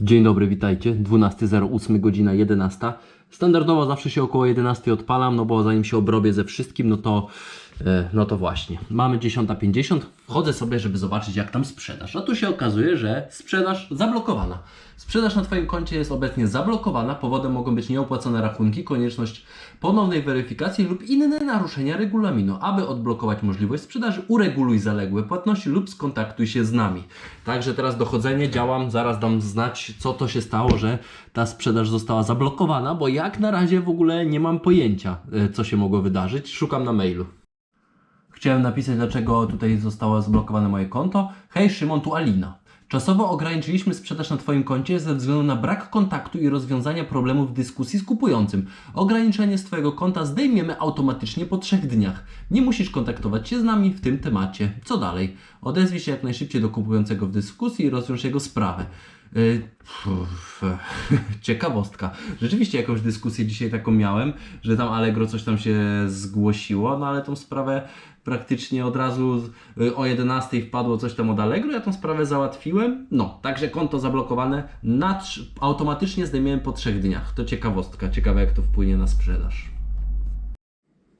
Dzień dobry, witajcie. 12.08, godzina 11. Standardowo zawsze się około 11 odpalam, no bo zanim się obrobię ze wszystkim, no to, no to właśnie. Mamy 10.50, wchodzę sobie, żeby zobaczyć jak tam sprzedaż. A tu się okazuje, że sprzedaż zablokowana. Sprzedaż na Twoim koncie jest obecnie zablokowana, powodem mogą być nieopłacone rachunki, konieczność ponownej weryfikacji lub inne naruszenia regulaminu. Aby odblokować możliwość sprzedaży, ureguluj zaległe płatności lub skontaktuj się z nami. Także teraz dochodzenie, działam, zaraz dam znać, co to się stało, że ta sprzedaż została zablokowana, bo jak na razie w ogóle nie mam pojęcia, e, co się mogło wydarzyć. Szukam na mailu. Chciałem napisać, dlaczego tutaj zostało zablokowane moje konto. Hej, Szymon, tu Alina. Czasowo ograniczyliśmy sprzedaż na Twoim koncie ze względu na brak kontaktu i rozwiązania problemów w dyskusji z kupującym. Ograniczenie z Twojego konta zdejmiemy automatycznie po trzech dniach. Nie musisz kontaktować się z nami w tym temacie. Co dalej? Odezwij się jak najszybciej do kupującego w dyskusji i rozwiąż jego sprawę. Yy, Ciekawostka. Rzeczywiście jakąś dyskusję dzisiaj taką miałem, że tam Allegro coś tam się zgłosiło, no ale tą sprawę praktycznie od razu y, o 11 wpadło coś tam od Allegro, ja tą sprawę załatwiłem. No, także konto zablokowane, na automatycznie zdejmiałem po trzech dniach. To ciekawostka, ciekawe jak to wpłynie na sprzedaż.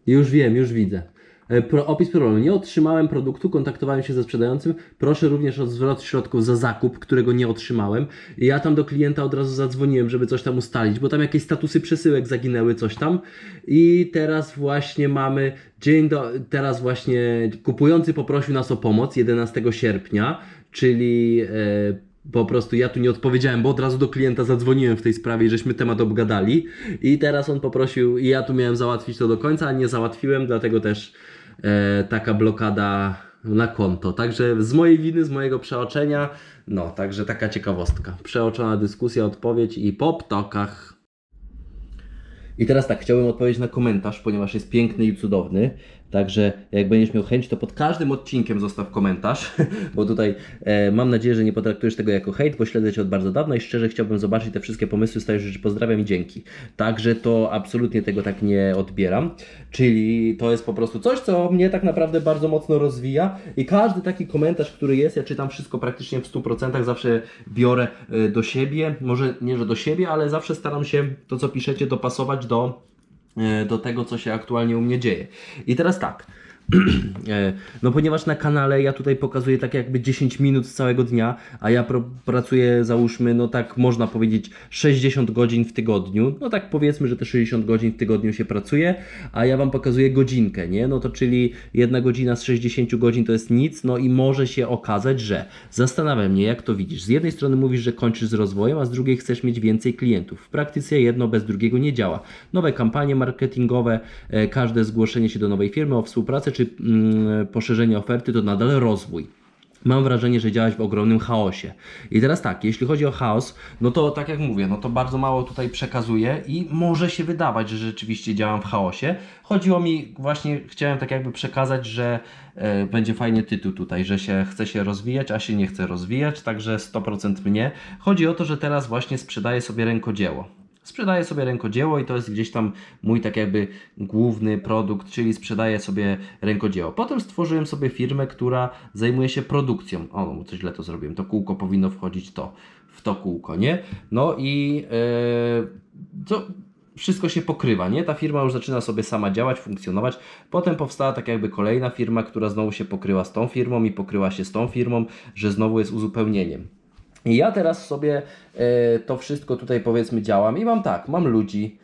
Już wiem, już widzę. E, opis problemu. Nie otrzymałem produktu, kontaktowałem się ze sprzedającym. Proszę również o zwrot środków za zakup, którego nie otrzymałem. Ja tam do klienta od razu zadzwoniłem, żeby coś tam ustalić, bo tam jakieś statusy przesyłek zaginęły, coś tam. I teraz właśnie mamy dzień do. Teraz właśnie kupujący poprosił nas o pomoc 11 sierpnia, czyli. E, po prostu ja tu nie odpowiedziałem, bo od razu do klienta zadzwoniłem w tej sprawie i żeśmy temat obgadali. I teraz on poprosił, i ja tu miałem załatwić to do końca, a nie załatwiłem, dlatego też taka blokada na konto. Także z mojej winy, z mojego przeoczenia, no, także taka ciekawostka. Przeoczona dyskusja, odpowiedź i po ptokach. I teraz tak, chciałbym odpowiedzieć na komentarz, ponieważ jest piękny i cudowny. Także jak będziesz miał chęć, to pod każdym odcinkiem zostaw komentarz, bo tutaj e, mam nadzieję, że nie potraktujesz tego jako hejt, bo śledzę Cię od bardzo dawna i szczerze chciałbym zobaczyć te wszystkie pomysły. Staję rzeczy, pozdrawiam i dzięki. Także to absolutnie tego tak nie odbieram. Czyli to jest po prostu coś, co mnie tak naprawdę bardzo mocno rozwija i każdy taki komentarz, który jest, ja czytam wszystko praktycznie w 100%, zawsze biorę e, do siebie, może nie, że do siebie, ale zawsze staram się to, co piszecie, dopasować do do tego, co się aktualnie u mnie dzieje. I teraz tak. E, No ponieważ na kanale ja tutaj pokazuję tak jakby 10 minut z całego dnia, a ja pracuję załóżmy, no tak można powiedzieć 60 godzin w tygodniu, no tak powiedzmy, że te 60 godzin w tygodniu się pracuje, a ja Wam pokazuję godzinkę, nie? No to czyli jedna godzina z 60 godzin to jest nic, no i może się okazać, że zastanawia mnie, jak to widzisz. Z jednej strony mówisz, że kończysz z rozwojem, a z drugiej chcesz mieć więcej klientów. W praktyce jedno bez drugiego nie działa. Nowe kampanie marketingowe, e, każde zgłoszenie się do nowej firmy o współpracę czy mm, poszerzenie oferty to nadal rozwój. Mam wrażenie, że działać w ogromnym chaosie. I teraz tak, jeśli chodzi o chaos, no to tak jak mówię, no to bardzo mało tutaj przekazuję i może się wydawać, że rzeczywiście działam w chaosie. Chodziło mi właśnie, chciałem tak jakby przekazać, że e, będzie fajnie tytuł tutaj, że się chce się rozwijać, a się nie chce rozwijać, także 100% mnie. Chodzi o to, że teraz właśnie sprzedaję sobie rękodzieło. Sprzedaję sobie rękodzieło i to jest gdzieś tam mój tak jakby główny produkt, czyli sprzedaję sobie rękodzieło. Potem stworzyłem sobie firmę, która zajmuje się produkcją. O, no, coś źle to zrobiłem. To kółko powinno wchodzić to, w to kółko, nie? No i yy, to wszystko się pokrywa, nie? Ta firma już zaczyna sobie sama działać, funkcjonować. Potem powstała tak jakby kolejna firma, która znowu się pokryła z tą firmą i pokryła się z tą firmą, że znowu jest uzupełnieniem. Ja teraz sobie e, to wszystko tutaj powiedzmy działam i mam tak, mam ludzi,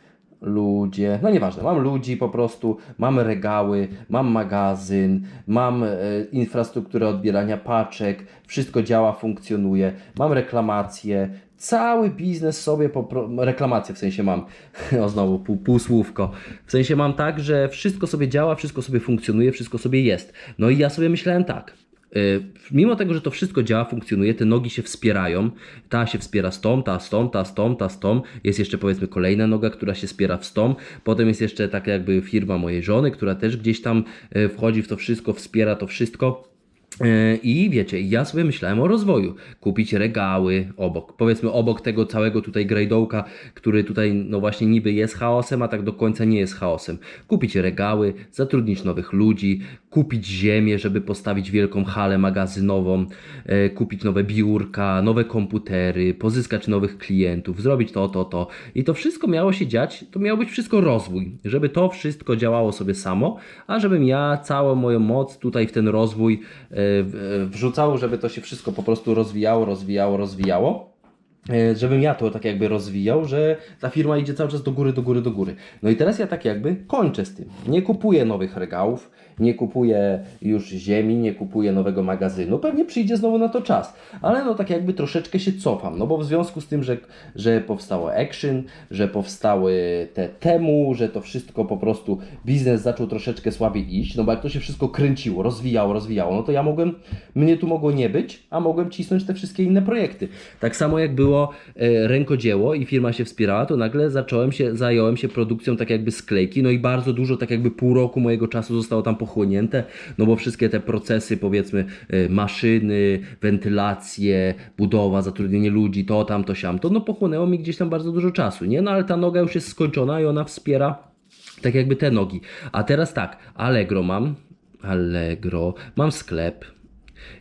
ludzie, no nieważne, mam ludzi po prostu, mam regały, mam magazyn, mam e, infrastrukturę odbierania paczek, wszystko działa, funkcjonuje, mam reklamacje, cały biznes sobie, po, reklamację w sensie mam, o znowu pół, półsłówko, w sensie mam tak, że wszystko sobie działa, wszystko sobie funkcjonuje, wszystko sobie jest. No i ja sobie myślałem tak, Mimo tego, że to wszystko działa, funkcjonuje, te nogi się wspierają. Ta się wspiera z tą, ta z tą, ta z tą, ta z tą. Jest jeszcze powiedzmy kolejna noga, która się wspiera z tą. Potem jest jeszcze tak jakby firma mojej żony, która też gdzieś tam y, wchodzi w to wszystko, wspiera to wszystko. E, I wiecie, ja sobie myślałem o rozwoju. Kupić regały obok, powiedzmy obok tego całego tutaj grajdołka, który tutaj no właśnie niby jest chaosem, a tak do końca nie jest chaosem. Kupić regały, zatrudnić nowych ludzi, kupić ziemię, żeby postawić wielką halę magazynową, e, kupić nowe biurka, nowe komputery, pozyskać nowych klientów, zrobić to, to, to. I to wszystko miało się dziać, to miało być wszystko rozwój, żeby to wszystko działało sobie samo, a żebym ja całą moją moc tutaj w ten rozwój e, wrzucał, żeby to się wszystko po prostu rozwijało, rozwijało, rozwijało. E, Żebym ja to tak jakby rozwijał, że ta firma idzie cały czas do góry, do góry, do góry. No i teraz ja tak jakby kończę z tym. Nie kupuję nowych regałów, nie kupuję już ziemi, nie kupuję nowego magazynu. Pewnie przyjdzie znowu na to czas, ale no tak jakby troszeczkę się cofam. No bo w związku z tym, że, że powstało Action, że powstały te temu, że to wszystko po prostu biznes zaczął troszeczkę słabiej iść, no bo jak to się wszystko kręciło, rozwijało, rozwijało, no to ja mogłem, mnie tu mogło nie być, a mogłem cisnąć te wszystkie inne projekty. Tak samo jak było e, rękodzieło i firma się wspierała, to nagle zacząłem się, zająłem się produkcją tak jakby sklejki, no i bardzo dużo, tak jakby pół roku mojego czasu zostało tam pochłonięte, no bo wszystkie te procesy, powiedzmy, e, maszyny, wentylacje, budowa, zatrudnienie ludzi, to, tam, to, siam, to no pochłonęło mi gdzieś tam bardzo dużo czasu, nie? No ale ta noga już jest skończona i ona wspiera tak jakby te nogi. A teraz tak, Allegro mam, Allegro, mam sklep.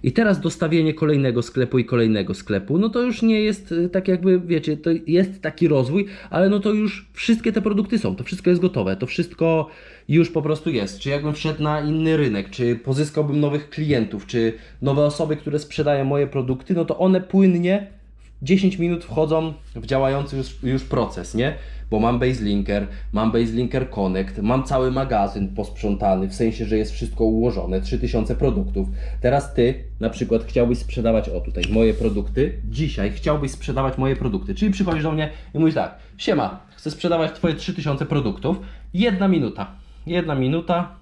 I teraz dostawienie kolejnego sklepu i kolejnego sklepu, no to już nie jest y, tak jakby, wiecie, to jest taki rozwój, ale no to już wszystkie te produkty są, to wszystko jest gotowe, to wszystko już po prostu jest. Czy jakbym wszedł na inny rynek, czy pozyskałbym nowych klientów, czy nowe osoby, które sprzedają moje produkty, no to one płynnie w 10 minut wchodzą w działający już, już proces, nie? Bo mam Baselinker, mam Baselinker Connect, mam cały magazyn posprzątany, w sensie, że jest wszystko ułożone, 3000 produktów. Teraz Ty na przykład chciałbyś sprzedawać, o tutaj, moje produkty, dzisiaj chciałbyś sprzedawać moje produkty, czyli przychodzisz do mnie i mówisz tak, siema, chcę sprzedawać Twoje 3000 produktów, jedna minuta, jedna minuta,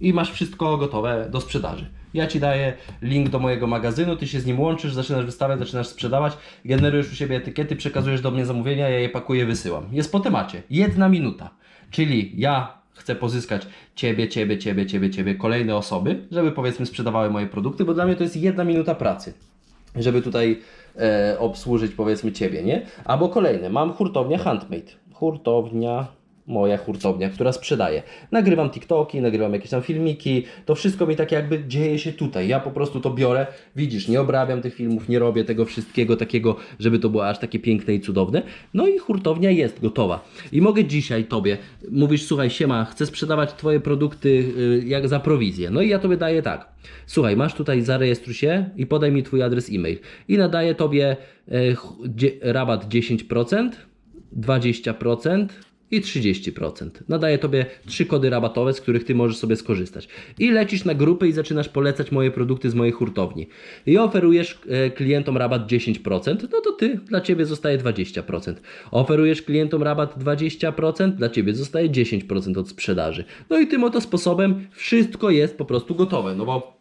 i masz wszystko gotowe do sprzedaży. Ja Ci daję link do mojego magazynu, Ty się z nim łączysz, zaczynasz wystawiać, zaczynasz sprzedawać, generujesz u siebie etykiety, przekazujesz do mnie zamówienia, ja je pakuję, wysyłam. Jest po temacie. Jedna minuta. Czyli ja chcę pozyskać Ciebie, Ciebie, Ciebie, Ciebie, Ciebie, kolejne osoby, żeby powiedzmy sprzedawały moje produkty, bo dla mnie to jest jedna minuta pracy żeby tutaj e, obsłużyć powiedzmy Ciebie, nie? Albo kolejne, mam hurtownię Handmade. Hurtownia, moja hurtownia, która sprzedaje. Nagrywam TikToki, nagrywam jakieś tam filmiki, to wszystko mi tak jakby dzieje się tutaj. Ja po prostu to biorę, widzisz, nie obrabiam tych filmów, nie robię tego wszystkiego takiego, żeby to było aż takie piękne i cudowne. No i hurtownia jest gotowa. I mogę dzisiaj Tobie, mówisz, słuchaj, siema, chcę sprzedawać Twoje produkty y, jak za prowizję. No i ja Tobie daję tak. Słuchaj, masz tutaj zarejestruj się i podaj mi Twój adres e-mail. I nadaję Tobie e, rabat 10%, 20% i 30%. Nadaję Tobie trzy kody rabatowe, z których Ty możesz sobie skorzystać. I lecisz na grupę i zaczynasz polecać moje produkty z mojej hurtowni. I oferujesz e, klientom rabat 10%, no to Ty, dla Ciebie zostaje 20%. Oferujesz klientom rabat 20%, dla Ciebie zostaje 10% od sprzedaży. No i tym oto sposobem wszystko jest po prostu gotowe, no bo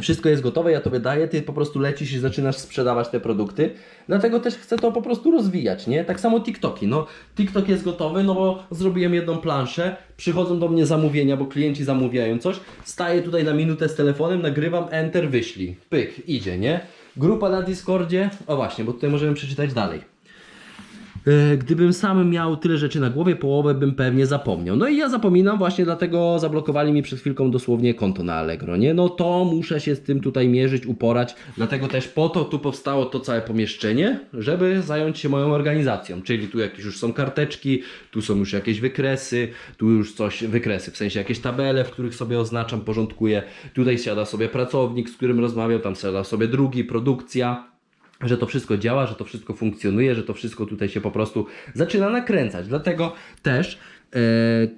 wszystko jest gotowe, ja tobie daję, ty po prostu lecisz i zaczynasz sprzedawać te produkty. Dlatego też chcę to po prostu rozwijać, nie? Tak samo TikToki. No, TikTok jest gotowy, no bo zrobiłem jedną planszę, przychodzą do mnie zamówienia, bo klienci zamawiają coś. Staję tutaj na minutę z telefonem, nagrywam, enter, wyślij. Pyk, idzie, nie? Grupa na Discordzie. O właśnie, bo tutaj możemy przeczytać dalej. E, Gdybym sam miał tyle rzeczy na głowie, połowę bym pewnie zapomniał. No i ja zapominam, właśnie dlatego zablokowali mi przed chwilką dosłownie konto na Allegro, nie? No to muszę się z tym tutaj mierzyć, uporać, dlatego też po to tu powstało to całe pomieszczenie, żeby zająć się moją organizacją, czyli tu jakieś już są karteczki, tu są już jakieś wykresy, tu już coś, wykresy, w sensie jakieś tabele, w których sobie oznaczam, porządkuję, tutaj siada sobie pracownik, z którym rozmawiam, tam siada sobie drugi, produkcja, że to wszystko działa, że to wszystko funkcjonuje, że to wszystko tutaj się po prostu zaczyna nakręcać. Dlatego też e, e,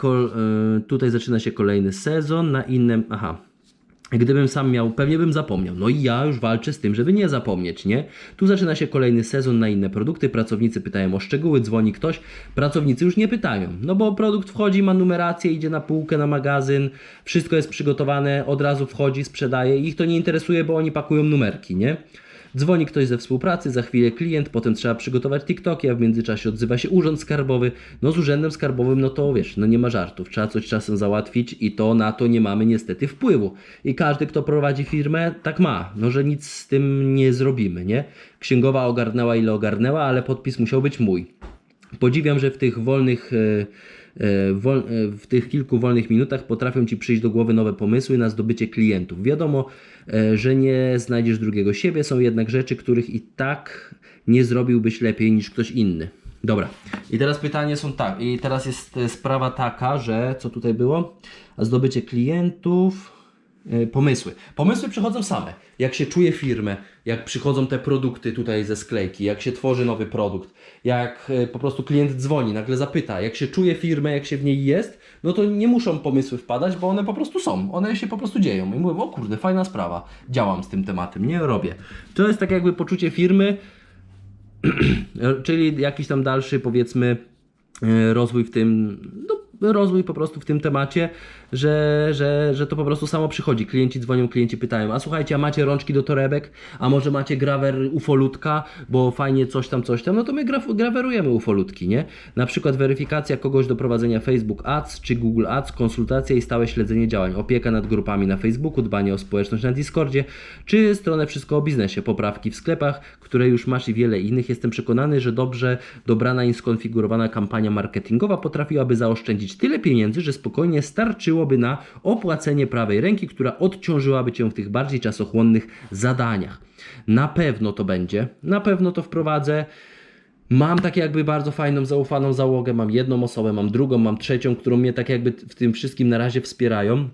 tutaj zaczyna się kolejny sezon na innym. Aha. Gdybym sam miał, pewnie bym zapomniał. No i ja już walczę z tym, żeby nie zapomnieć, nie? Tu zaczyna się kolejny sezon na inne produkty. Pracownicy pytają o szczegóły, dzwoni ktoś. Pracownicy już nie pytają, no bo produkt wchodzi, ma numerację, idzie na półkę, na magazyn, wszystko jest przygotowane, od razu wchodzi, sprzedaje. Ich to nie interesuje, bo oni pakują numerki, nie? Dzwoni ktoś ze współpracy, za chwilę klient, potem trzeba przygotować TikToki, a w międzyczasie odzywa się urząd skarbowy. No z urzędem skarbowym, no to wiesz, no nie ma żartów. Trzeba coś czasem załatwić i to na to nie mamy niestety wpływu. I każdy, kto prowadzi firmę, tak ma. No, że nic z tym nie zrobimy, nie? Księgowa ogarnęła ile ogarnęła, ale podpis musiał być mój. Podziwiam, że w tych wolnych, wol, e, w tych kilku wolnych minutach potrafią Ci przyjść do głowy nowe pomysły na zdobycie klientów. Wiadomo, e, że nie znajdziesz drugiego siebie, są jednak rzeczy, których i tak nie zrobiłbyś lepiej niż ktoś inny. Dobra, i teraz pytanie są tak, i teraz jest e, sprawa taka, że co tutaj było? Zdobycie klientów, E, pomysły. Pomysły przychodzą same. Jak się czuje firmę, jak przychodzą te produkty tutaj ze sklejki, jak się tworzy nowy produkt, jak e, po prostu klient dzwoni, nagle zapyta, jak się czuje firmę, jak się w niej jest, no to nie muszą pomysły wpadać, bo one po prostu są. One się po prostu dzieją. I mówią, o kurde, fajna sprawa, działam z tym tematem, nie robię. To jest tak jakby poczucie firmy, czyli jakiś tam dalszy, powiedzmy, e, rozwój w tym, no, rozwój po prostu w tym temacie, że, że, że to po prostu samo przychodzi. Klienci dzwonią, klienci pytają, a słuchajcie, a macie rączki do torebek, a może macie grawer ufolutka, bo fajnie coś tam, coś tam, no to my graf, grawerujemy ufolutki, nie? Na przykład weryfikacja kogoś do prowadzenia Facebook Ads czy Google Ads, konsultacja i stałe śledzenie działań, opieka nad grupami na Facebooku, dbanie o społeczność na Discordzie, czy stronę Wszystko o biznesie, poprawki w sklepach, które już masz i wiele innych. Jestem przekonany, że dobrze dobrana i skonfigurowana kampania marketingowa potrafiłaby zaoszczędzić tyle pieniędzy, że spokojnie starczyłoby na opłacenie prawej ręki, która odciążyłaby Cię w tych bardziej czasochłonnych zadaniach. Na pewno to będzie, na pewno to wprowadzę. Mam tak jakby bardzo fajną, zaufaną załogę, mam jedną osobę, mam drugą, mam trzecią, którą mnie tak jakby w tym wszystkim na razie wspierają.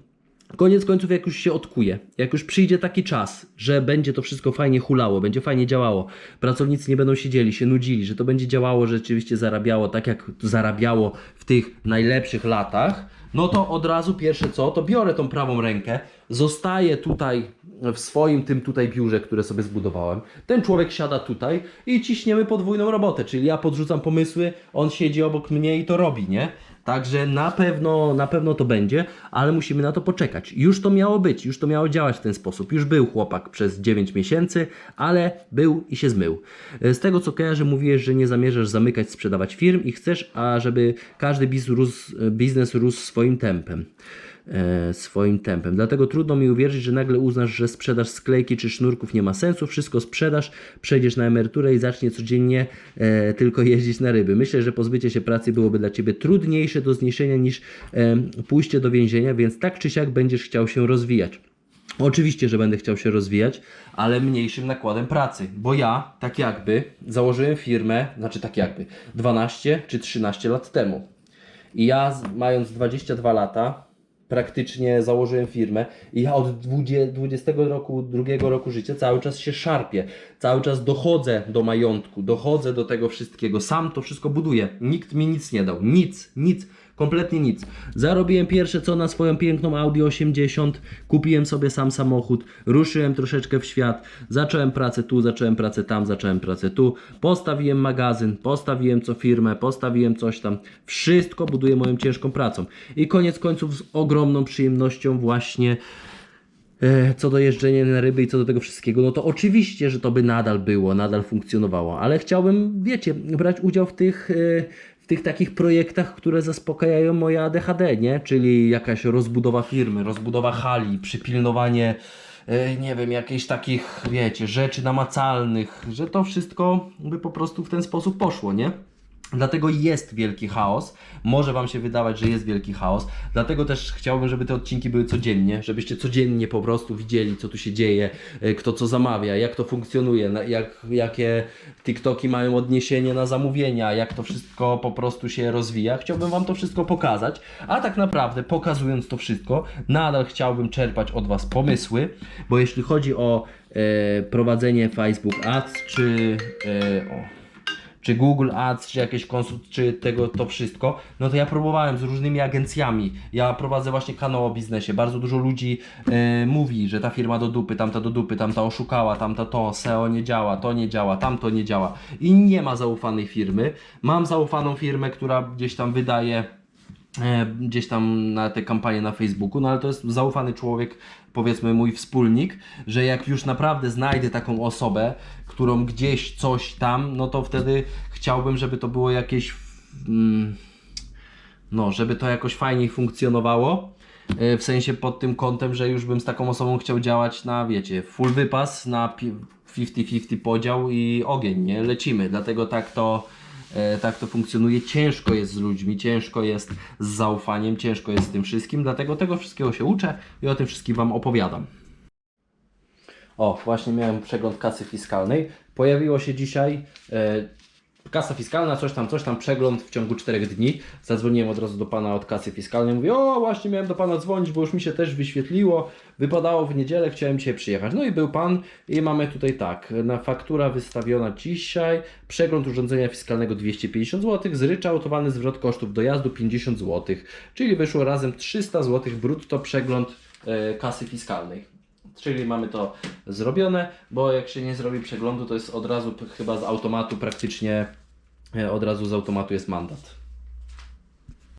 Koniec końców, jak już się odkuje, jak już przyjdzie taki czas, że będzie to wszystko fajnie hulało, będzie fajnie działało, pracownicy nie będą siedzieli, się nudzili, że to będzie działało, że rzeczywiście zarabiało tak, jak zarabiało w tych najlepszych latach, no to od razu pierwsze co, to biorę tą prawą rękę, zostaję tutaj w swoim tym tutaj biurze, które sobie zbudowałem. Ten człowiek siada tutaj i ciśniemy podwójną robotę, czyli ja podrzucam pomysły, on siedzi obok mnie i to robi, nie? Także na pewno, na pewno to będzie, ale musimy na to poczekać. Już to miało być, już to miało działać w ten sposób. Już był chłopak przez 9 miesięcy, ale był i się zmył. Z tego co kojarzę, mówiłeś, że nie zamierzasz zamykać, sprzedawać firm i chcesz, ażeby każdy biznes rósł, biznes rósł swoim tempem e, swoim tempem. Dlatego trudno mi uwierzyć, że nagle uznasz, że sprzedaż sklejki czy sznurków nie ma sensu, wszystko sprzedasz, przejdziesz na emeryturę i zacznie codziennie e, tylko jeździć na ryby. Myślę, że pozbycie się pracy byłoby dla Ciebie trudniejsze do zniesienia niż e, pójście do więzienia, więc tak czy siak będziesz chciał się rozwijać. Oczywiście, że będę chciał się rozwijać, ale mniejszym nakładem pracy, bo ja tak jakby założyłem firmę, znaczy tak jakby 12 czy 13 lat temu. I ja mając 22 lata praktycznie założyłem firmę i ja od 20, 20 roku, drugiego roku życia cały czas się szarpię, cały czas dochodzę do majątku, dochodzę do tego wszystkiego, sam to wszystko buduję. Nikt mi nic nie dał, nic, nic. Kompletnie nic. Zarobiłem pierwsze co na swoją piękną Audi 80, kupiłem sobie sam samochód, ruszyłem troszeczkę w świat, zacząłem pracę tu, zacząłem pracę tam, zacząłem pracę tu, postawiłem magazyn, postawiłem co firmę, postawiłem coś tam. Wszystko buduję moją ciężką pracą. I koniec końców z ogromną przyjemnością właśnie E, co do jeżdżenia na ryby i co do tego wszystkiego, no to oczywiście, że to by nadal było, nadal funkcjonowało, ale chciałbym, wiecie, brać udział w tych, e, w tych takich projektach, które zaspokajają moje ADHD, nie? Czyli jakaś rozbudowa firmy, rozbudowa hali, przypilnowanie, e, nie wiem, jakichś takich, wiecie, rzeczy namacalnych, że to wszystko by po prostu w ten sposób poszło, nie? Dlatego jest wielki chaos. Może Wam się wydawać, że jest wielki chaos. Dlatego też chciałbym, żeby te odcinki były codziennie, żebyście codziennie po prostu widzieli, co tu się dzieje, e, kto co zamawia, jak to funkcjonuje, jak, jakie TikToki mają odniesienie na zamówienia, jak to wszystko po prostu się rozwija. Chciałbym Wam to wszystko pokazać, a tak naprawdę pokazując to wszystko, nadal chciałbym czerpać od Was pomysły, bo jeśli chodzi o e, prowadzenie Facebook Ads, czy e, o, czy Google Ads, czy jakieś konsult, czy tego to wszystko, no to ja próbowałem z różnymi agencjami. Ja prowadzę właśnie kanał o biznesie. Bardzo dużo ludzi e, mówi, że ta firma do dupy, tamta do dupy, tamta oszukała, tamta to, SEO nie działa, to nie działa, tamto nie działa. I nie ma zaufanej firmy. Mam zaufaną firmę, która gdzieś tam wydaje gdzieś tam na te kampanie na Facebooku, no ale to jest zaufany człowiek, powiedzmy mój wspólnik, że jak już naprawdę znajdę taką osobę, którą gdzieś coś tam, no to wtedy chciałbym, żeby to było jakieś, mm, no, żeby to jakoś fajniej funkcjonowało. e, W sensie pod tym kątem, że już bym z taką osobą chciał działać na, wiecie, full wypas, na pi- 50-50 podział i ogień, nie? Lecimy. Dlatego tak to, e, tak to funkcjonuje. Ciężko jest z ludźmi, ciężko jest z zaufaniem, ciężko jest z tym wszystkim, dlatego tego wszystkiego się uczę i o tym wszystkim Wam opowiadam. O, właśnie miałem przegląd kasy fiskalnej. Pojawiło się dzisiaj e, kasa fiskalna, coś tam, coś tam, przegląd w ciągu 4 dni. Zadzwoniłem od razu do pana od kasy fiskalnej. Mówię, o właśnie miałem do pana dzwonić, bo już mi się też wyświetliło. Wypadało w niedzielę, chciałem dzisiaj przyjechać. No i był pan i mamy tutaj tak, na faktura wystawiona dzisiaj, przegląd urządzenia fiskalnego 250 zł, zryczałtowany zwrot kosztów dojazdu 50 zł, czyli wyszło razem 300 zł brutto przegląd e, kasy fiskalnej. Czyli mamy to zrobione, bo jak się nie zrobi przeglądu, to jest od razu chyba z automatu praktycznie, e, od razu z automatu jest mandat.